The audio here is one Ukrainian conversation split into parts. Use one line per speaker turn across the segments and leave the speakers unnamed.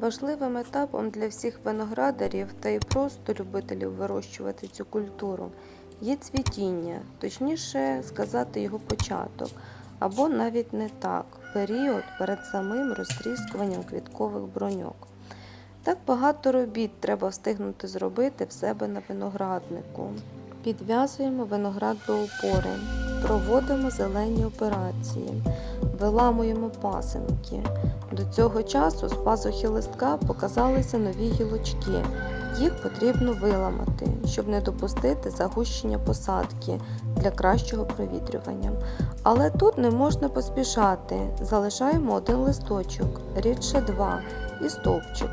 Важливим етапом для всіх виноградарів та і просто любителів вирощувати цю культуру є цвітіння, точніше сказати його початок, або навіть не так період перед самим розтріскуванням квіткових броньок. Так багато робіт треба встигнути зробити в себе на винограднику. Підв'язуємо виноград до опори, проводимо зелені операції, виламуємо пасинки. До цього часу з пазухи листка показалися нові гілочки. Їх потрібно виламати, щоб не допустити загущення посадки для кращого провітрювання. Але тут не можна поспішати. Залишаємо один листочок, рідше два, і стовпчик.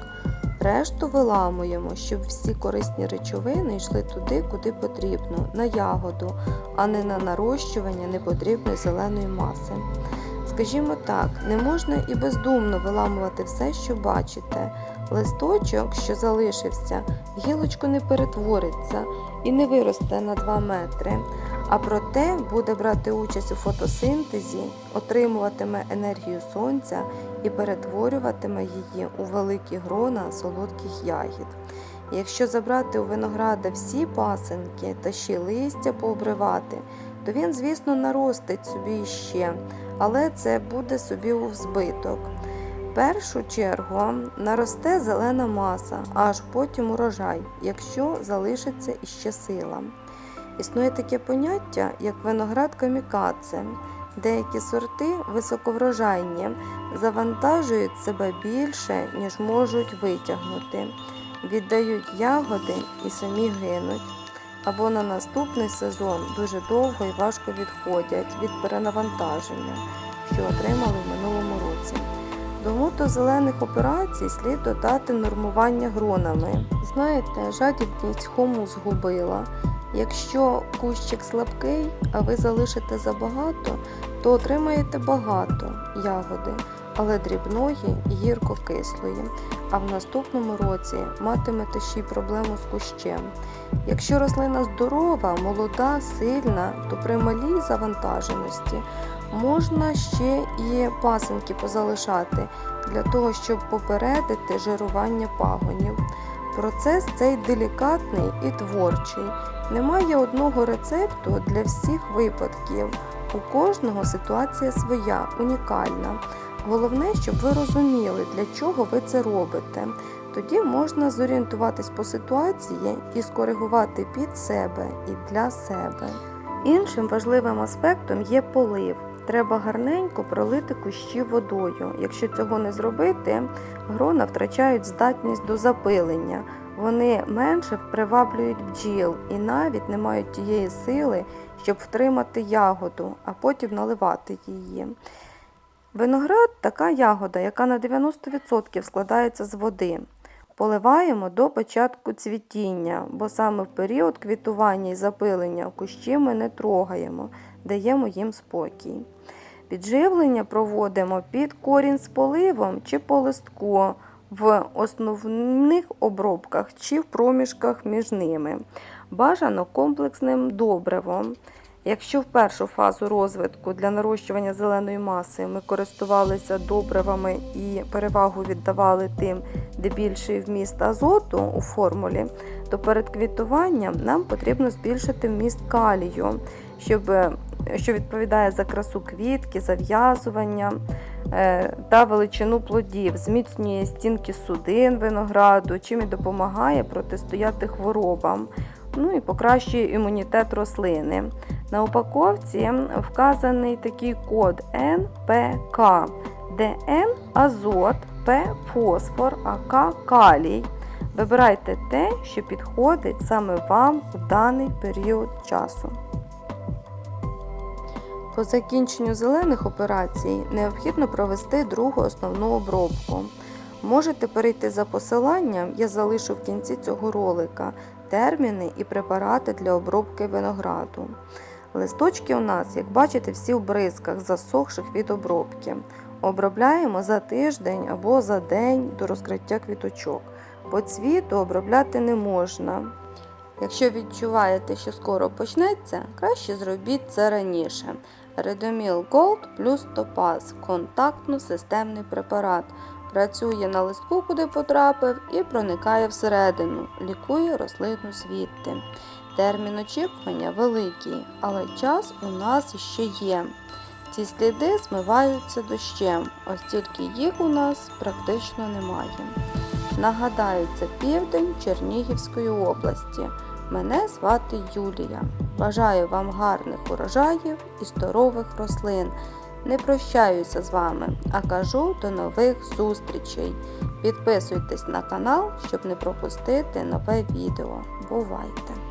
Решту виламуємо, щоб всі корисні речовини йшли туди, куди потрібно, на ягоду, а не на нарощування непотрібної зеленої маси. Скажімо так, не можна і бездумно виламувати все, що бачите. Листочок, що залишився, в гілочку не перетвориться і не виросте на 2 метри, а проте буде брати участь у фотосинтезі, отримуватиме енергію сонця і перетворюватиме її у великі грона солодких ягід. Якщо забрати у винограда всі пасинки та ще листя пообривати, то він, звісно, наростить собі іще, але це буде собі у збиток. В першу чергу наросте зелена маса, аж потім урожай, якщо залишиться іще сила. Існує таке поняття, як виноград камікадзе. Деякі сорти високоврожайні, завантажують себе більше, ніж можуть витягнути, віддають ягоди і самі гинуть. Або на наступний сезон дуже довго і важко відходять від перенавантаження, що отримали в минулому році. До мотозелених операцій слід додати нормування гронами. Знаєте, жадібність хому згубила. Якщо кущик слабкий, а ви залишите забагато, то отримаєте багато ягоди, але дрібної і гірко-кислої. А в наступному році матимете ще й проблему з кущем. Якщо рослина здорова, молода, сильна, то при малій завантаженості можна ще і пасинки позалишати для того, щоб попередити жирування пагонів. Процес цей делікатний і творчий. Немає одного рецепту для всіх випадків. У кожного ситуація своя, унікальна. Головне, щоб ви розуміли, для чого ви це робите. Тоді можна зорієнтуватись по ситуації і скоригувати під себе і для себе. Іншим важливим аспектом є полив. Треба гарненько пролити кущі водою. Якщо цього не зробити, грона втрачають здатність до запилення. Вони менше приваблюють бджіл і навіть не мають тієї сили, щоб втримати ягоду, а потім наливати її. Виноград така ягода, яка на 90% складається з води. Поливаємо до початку цвітіння, бо саме в період квітування і запилення кущі ми не трогаємо, даємо їм спокій. Підживлення проводимо під корінь з поливом чи по листку в основних обробках чи в проміжках між ними. Бажано комплексним добривом. Якщо в першу фазу розвитку для нарощування зеленої маси ми користувалися добривами і перевагу віддавали тим, де більший вміст азоту у формулі, то перед квітуванням нам потрібно збільшити вміст калію, щоб, що відповідає за красу квітки, зав'язування е, та величину плодів, зміцнює стінки судин винограду, чим і допомагає протистояти хворобам. Ну і покращує імунітет рослини. На упаковці вказаний такий код НПК, де Н азот, П фосфор, а К калій. Вибирайте те, що підходить саме вам у даний період часу. По закінченню зелених операцій необхідно провести другу основну обробку. Можете перейти за посиланням, я залишу в кінці цього ролика терміни і препарати для обробки винограду. Листочки у нас, як бачите, всі в бризках, засохших від обробки. Обробляємо за тиждень або за день до розкриття квіточок. По цвіту обробляти не можна. Якщо відчуваєте, що скоро почнеться, краще зробіть це раніше. Redomil Gold плюс Topaz – контактно-системний препарат. Працює на листку, куди потрапив, і проникає всередину, лікує рослину звідти. Термін очікування великий, але час у нас ще є. Ці сліди змиваються дощем, ось тільки їх у нас практично немає. Нагадаю, це південь Чернігівської області. Мене звати Юлія. Бажаю вам гарних урожаїв і здорових рослин. Не прощаюся з вами, а кажу до нових зустрічей. Підписуйтесь на канал, щоб не пропустити нове відео. Бувайте!